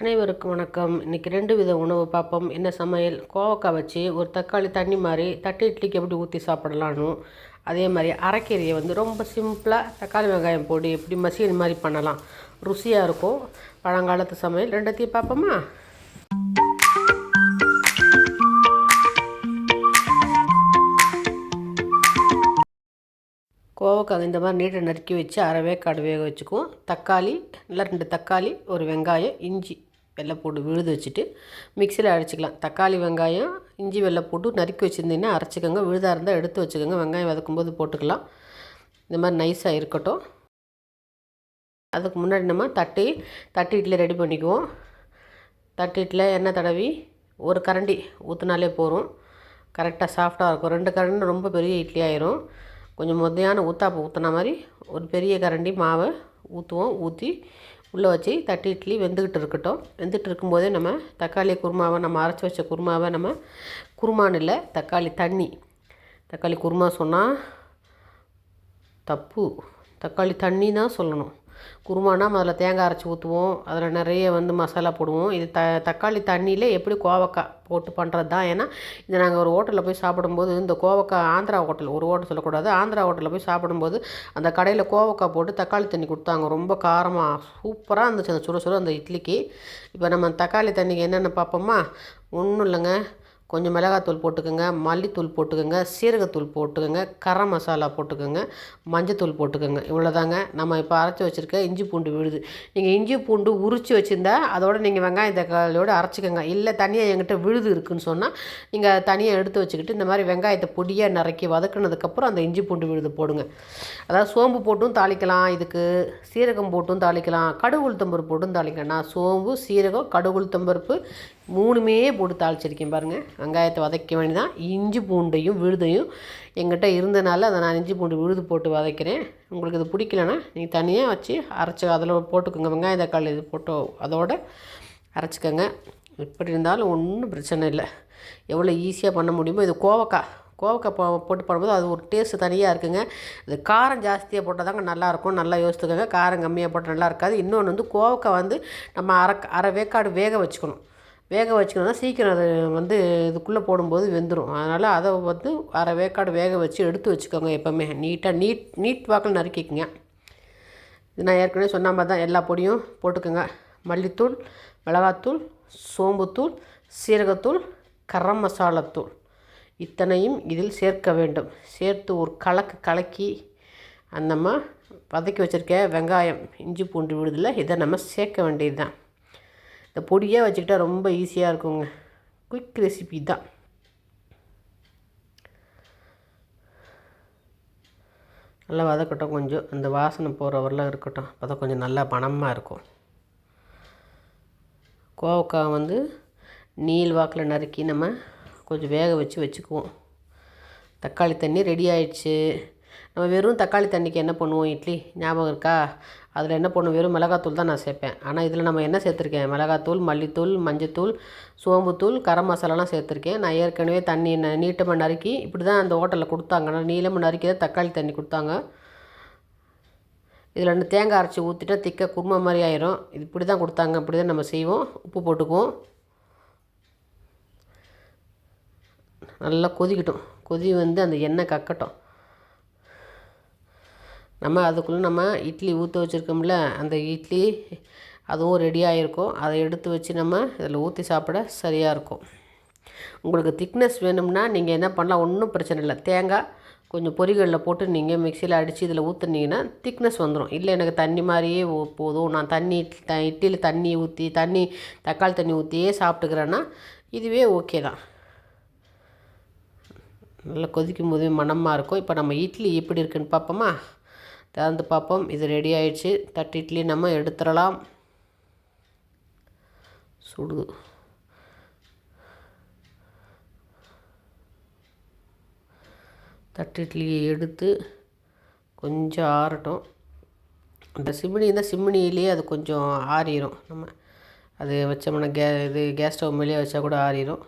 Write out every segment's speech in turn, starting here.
அனைவருக்கும் வணக்கம். இன்றைக்கி ரெண்டு வித உணவு பார்ப்போம். என்ன சமையல்? கோவக்காய் வச்சு ஒரு தக்காளி தண்ணி மாதிரி தட்டு இட்லிக்கு எப்படி ஊற்றி சாப்பிடலான்னு அதே மாதிரி அரைக்கீரையை வந்து ரொம்ப சிம்பிளாக தக்காளி வெங்காயம் போட்டு எப்படி மசியல் மாதிரி பண்ணலாம். ருசியாக இருக்கும். பழங்காலத்து சமையல். ரெண்டத்தையும் பார்ப்போமா? கோவக்காய் இந்த மாதிரி நீட்டை நறுக்கி வச்சு அரை வேக்காடு வேக வச்சுக்குவோம். தக்காளி நல்லா ரெண்டு தக்காளி ஒரு வெங்காயம் இஞ்சி. வெள்ளை போட்டு விழுது வச்சுட்டு மிக்சியில் அரைச்சிக்கலாம். தக்காளி வெங்காயம் இஞ்சி வெள்ளை போட்டு நறுக்கி வச்சுருந்தீங்கன்னா அரைச்சிக்கோங்க. விழுதாக இருந்தால் எடுத்து வச்சுக்கோங்க. வெங்காயம் வதக்கும்போது போட்டுக்கலாம். இந்த மாதிரி நைஸாக இருக்கட்டும். அதுக்கு முன்னாடி நம்ம தட்டி தட்டி இட்லி ரெடி பண்ணிக்குவோம். தட்டி இட்லியில் எண்ணெய் தடவி ஒரு கரண்டி ஊற்றினாலே போதும். கரெக்டாக சாஃப்டாக இருக்கும். ரெண்டு கரண்டி ரொம்ப பெரிய இட்லி ஆயிரும். கொஞ்சம் மொதையான ஊற்றாப்பு ஊற்றின மாதிரி ஒரு பெரிய கரண்டி மாவை ஊற்றுவோம் ஊற்றி உள்ளே வச்சு தட்டி இட்லி வெந்துக்கிட்டு இருக்கட்டும். வெந்துட்டு இருக்கும்போதே நம்ம தக்காளி குருமாவை நம்ம அரைச்சி வச்ச குருமாவை நம்ம குருமான்னு இல்லை தக்காளி தண்ணி. தக்காளி குருமா சொன்னால் தப்பு. தக்காளி தண்ணி தான் சொல்லணும். குருமானா முதல்ல தேங்காய் அரைச்சி ஊற்றுவோம். அதில் நிறைய வந்து மசாலா போடுவோம். இது த தக்காளி தண்ணியில் எப்படி கோவக்காய் போட்டு பண்ணுறது தான். ஏன்னா இதை நாங்கள் ஒரு ஹோட்டலில் போய் சாப்பிடும்போது இந்த கோவக்காய் ஆந்திரா ஹோட்டல் ஒரு ஹோட்டல் சொல்லக்கூடாது. ஆந்திரா ஹோட்டலில் போய் சாப்பிடும்போது அந்த கடையில் கோவக்காய் போட்டு தக்காளி தண்ணி கொடுத்தாங்க. ரொம்ப காரமாக சூப்பராக இருந்துச்சு அந்த சுட சுட அந்த இட்லிக்கு. இப்போ நம்ம தக்காளி தண்ணிக்கு என்னென்ன பார்ப்போமா? ஒன்றும் இல்லைங்க. கொஞ்சம் மிளகாத்தூள் போட்டுக்கோங்க மல்லித்தூள் போட்டுக்கோங்க சீரகத்தூள் போட்டுக்கோங்க கரம் மசாலா போட்டுக்கோங்க மஞ்சத்தூள் போட்டுக்கோங்க. இவ்வளோதாங்க நம்ம இப்போ அரைச்சி வச்சுருக்க இஞ்சி பூண்டு விழுது. நீங்கள் இஞ்சி பூண்டு உரித்து வச்சுருந்தா அதோட நீங்கள் வெங்காயம் தக்காளியோடு அரைச்சிக்கோங்க. இல்லை தனியாக எங்கிட்ட விழுது இருக்குதுன்னு சொன்னால் நீங்கள் தனியாக எடுத்து வச்சுக்கிட்டு இந்த மாதிரி வெங்காயத்தை பொடியாக நறுக்கி வதக்குனதுக்கப்புறம் அந்த இஞ்சி பூண்டு விழுது போடுங்க. அதாவது சோம்பு போட்டும் தாளிக்கலாம். இதுக்கு சீரகம் போட்டும் தாளிக்கலாம். கடுகு உளுத்தம்பருப்பு போட்டும் தாளிக்கலாம். நான் சோம்பு சீரகம் கடுகு உளுத்தம்பருப்பு மூணுமே போட்டு தாளிச்சிருக்கேன் பாருங்கள் வெங்காயத்தை வதக்க வேண்டிதான் இஞ்சி பூண்டையும் விழுதையும் எங்கிட்ட இருந்தனால அதை நான் இஞ்சி பூண்டு விழுது போட்டு வதக்கிறேன். உங்களுக்கு இது பிடிக்கலன்னா நீங்கள் தனியாக வச்சு அரைச்சி அதில் போட்டுக்கோங்க. வெங்காய தக்காளி இது போட்டு அதோட அரைச்சிக்கோங்க. எப்படி இருந்தாலும் ஒன்றும் பிரச்சனை இல்லை. எவ்வளோ ஈஸியாக பண்ண முடியுமோ இது கோவக்காய். கோவக்காய் போ போட்டு பண்ணும்போது அது ஒரு டேஸ்ட்டு தனியாக இருக்குங்க. அது காரம் ஜாஸ்தியாக போட்டால் தாங்க நல்லாயிருக்கும் நல்லா யோசித்துக்கோங்க. காரம் கம்மியாக போட்டால் நல்லா இருக்காது. இன்னொன்று வந்து கோவக்காய் வந்து நம்ம அரை அரை வேக்காடு வேக வச்சுக்கணும். வேக வச்சுக்கணும்னா சீக்கிரம் அது வந்து இதுக்குள்ளே போடும்போது வெந்துடும் அதனால் அதை வந்து அரை வேக்காடு வேக வச்சு எடுத்து வச்சுக்கோங்க எப்போவுமே. நீட்டாக நீட் நீட் வாக்கில் நறுக்கிக்கங்க. இது நான் ஏற்கனவே சொன்ன மாதிரி தான் எல்லா பொடியும் போட்டுக்கோங்க. மல்லித்தூள் மிளகாத்தூள் சோம்புத்தூள் சீரகத்தூள் கரம் மசாலாத்தூள். இத்தனையும் இதில் சேர்க்க வேண்டும். சேர்த்து ஒரு கலக்கு கலக்கி அந்தம்மா வதக்கி வச்சுருக்க வெங்காயம் இஞ்சி பூண்டு விடுதில் இதை நம்ம சேர்க்க வேண்டியது தான் இந்த பொடியாக வச்சுக்கிட்டா ரொம்ப ஈஸியாக இருக்குங்க. குயிக் ரெசிபி தான். நல்லா வதக்கட்டும் கொஞ்சம். அந்த வாசனை போகிற வரலாம் இருக்கட்டும். அப்போ தான் கொஞ்சம் நல்லா பணமாக இருக்கும். கோவக்காய் வந்து நீள் வாக்கில் நறுக்கி நம்ம கொஞ்சம் வேக வச்சு வச்சுக்குவோம். தக்காளி தண்ணி ரெடி ஆயிடுச்சு. நம்ம வெறும் தக்காளி தண்ணிக்கு என்ன பண்ணுவோம்? இட்லி ஞாபகம் இருக்கா? அதில் என்ன பண்ணுவோம்? வெறும் மிளகாத்தூள் தான் நான் சேர்ப்பேன். ஆனால் இதில் நம்ம என்ன சேர்த்துருக்கேன்? மிளகாத்தூள் மல்லித்தூள் மஞ்சத்தூள் சோம்புத்தூள் கரம் மசாலாலாம் சேர்த்துருக்கேன். நான் ஏற்கனவே தண்ணி ந நீட்டமாக நறுக்கி இப்படி தான் அந்த ஹோட்டலில் கொடுத்தாங்க. நான் நீளமாக நறுக்கி தான் தக்காளி தண்ணி கொடுத்தாங்க. இதில் ரெண்டு தேங்காய் அரைச்சி ஊற்றிட்டா திக்க குருமா மாதிரி ஆயிரும். இது இப்படி தான் கொடுத்தாங்க. இப்படி தான் நம்ம செய்வோம். உப்பு போட்டுக்குவோம். நல்லா கொதிக்கட்டும். கொதி வந்து அந்த எண்ணெய் கக்கட்டும். நம்ம அதுக்குள்ளே நம்ம இட்லி ஊற்ற வச்சுருக்கோம்ல அந்த இட்லி அதுவும் ரெடி ஆகிருக்கும் அதை எடுத்து வச்சு நம்ம இதில் ஊற்றி சாப்பிட சரியாக இருக்கும். உங்களுக்கு திக்னஸ் வேணும்னா நீங்கள் என்ன பண்ணலாம் ஒன்றும் பிரச்சனை இல்லை. தேங்காய் கொஞ்சம் பொரிகளில் போட்டு நீங்கள் மிக்சியில் அடித்து இதில் ஊற்றுனீங்கன்னா திக்னஸ் வந்துடும் இல்லை எனக்கு தண்ணி மாதிரியே போதும். நான் தண்ணி த இட்லியில் தண்ணி ஊற்றி தண்ணி தக்காளி தண்ணி ஊற்றியே சாப்பிட்டுக்கிறேன்னா இதுவே ஓகே தான். நல்லா கொதிக்கும் போதே மணமாக இருக்கும். இப்போ நம்ம இட்லி எப்படி இருக்குன்னு பார்ப்போமா? திறந்து பார்ப்போம். இது ரெடி ஆயிடுச்சு. தட்டு இட்லி நம்ம எடுத்துடலாம். சுடு. தட்டு இட்லியை எடுத்து கொஞ்சம் ஆறட்டும். இந்த சிம்னி இருந்தால் சிம்னிலேயே அது கொஞ்சம் ஆறிடும் நம்ம அது வச்சோம்னா கே இது கேஸ் ஸ்டவ் மேலேயே வச்சா கூட ஆறிடும்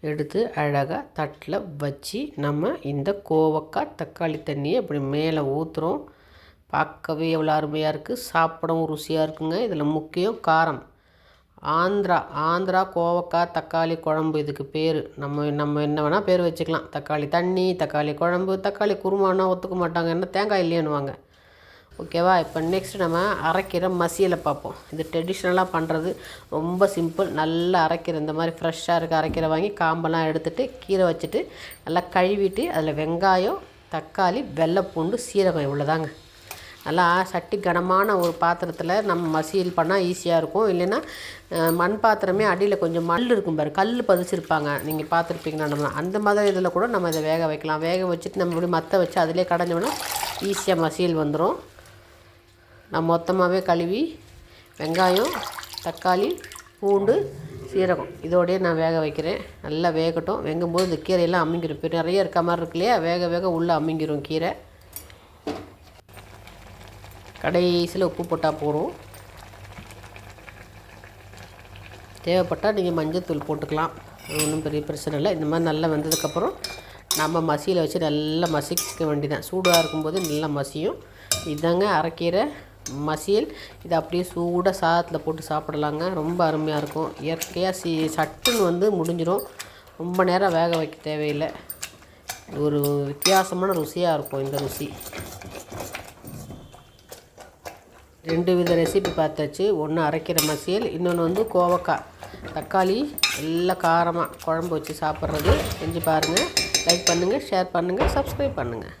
எடுத்து அழகாக தட்டில் வச்சு நம்ம இந்த கோவக்காய் தக்காளி தண்ணியை அப்படி மேலே ஊற்றுறோம் பார்க்கவே எவ்வளோ அருமையாக இருக்குது. சாப்பிடவும் ருசியாக இருக்குங்க. இதில் முக்கியம் காரம். ஆந்திரா ஆந்திரா கோவக்காய் தக்காளி குழம்பு இதுக்கு பேர். நம்ம நம்ம என்ன வேணால் பேர் வச்சுக்கலாம். தக்காளி தண்ணி தக்காளி குழம்பு தக்காளி குருமானா ஒத்துக்க மாட்டாங்க. என்ன தேங்காய் இல்லையேன்னுவாங்க. ஓகேவா? இப்போ நெக்ஸ்ட் நம்ம அரைக்கிற மசியலை பார்ப்போம். இது ட்ரெடிஷ்னலாக பண்ணுறது ரொம்ப சிம்பிள் நல்லா அரைக்கிற இந்த மாதிரி ஃப்ரெஷ்ஷாக இருக்க அரைக்கிற வாங்கி காம்பெல்லாம் எடுத்துகிட்டு கீரை வச்சுட்டு நல்லா கழுவிட்டு அதில் வெங்காயம் தக்காளி வெள்ளைப்பூண்டு சீரகம் இவ்வளோதாங்க நல்லா சட்டி கனமான ஒரு பாத்திரத்தில் நம்ம மசியல் பண்ணால் ஈஸியாக இருக்கும். இல்லைன்னா மண் பாத்திரமே அடியில் கொஞ்சம் மண் இருக்கும் பாரு. கல் பதிச்சிருப்பாங்க. நீங்கள் பார்த்துருப்பீங்கன்னா நம்ம? அந்த மாதிரி இதில் கூட நம்ம இதை வேக வைக்கலாம். வேக வச்சுட்டு நம்ம இப்படி மற்ற வச்சு அதிலே கடைஞ்சோம்னா ஈஸியாக மசியல் வந்துடும் நான் மொத்தமாகவே கழுவி வெங்காயம் தக்காளி பூண்டு சீரகம். இதோடையே நான் வேக வைக்கிறேன். நல்லா வேகட்டும். வேகும்போது இந்த கீரையெல்லாம் அம்மிங்கிரும் இப்போ நிறைய இருக்க மாதிரி இருக்கு இல்லையா? வேக வேக உள்ளே அம்மிங்கிரும் கீரை. கடைசியில் உப்பு போட்டால் போதும். தேவைப்பட்டால் நீங்கள் மஞ்சத்தூள் போட்டுக்கலாம். ஒன்றும் பெரிய பிரச்சனை இல்லை. இந்த மாதிரி நல்லா வெந்ததுக்கப்புறம் நம்ம மசியில் வச்சு நல்லா மசிக்க வேண்டியதான் சூடாக இருக்கும்போது நல்லா மசியும். இதாங்க அரைக்கீரை. மசியல். இது அப்படியே சூடாக சாதத்தில் போட்டு சாப்பிடலாங்க. ரொம்ப அருமையாக இருக்கும். இயற்கையாக சி சட்டுன்னு வந்து முடிஞ்சிடும் ரொம்ப நேரம் வேக வைக்க தேவையில்லை. ஒரு வித்தியாசமான ருசியாக இருக்கும் இந்த ருசி. ரெண்டு வித ரெசிபி பார்த்தாச்சு. ஒன்று அரைக்கிற மசியல் இன்னொன்று வந்து கோவக்காய். தக்காளி எல்லாம் காரமாக குழம்பு வச்சு சாப்பிட்றது. செஞ்சு பாருங்கள் லைக் பண்ணுங்கள் ஷேர் பண்ணுங்கள் சப்ஸ்கிரைப் பண்ணுங்கள்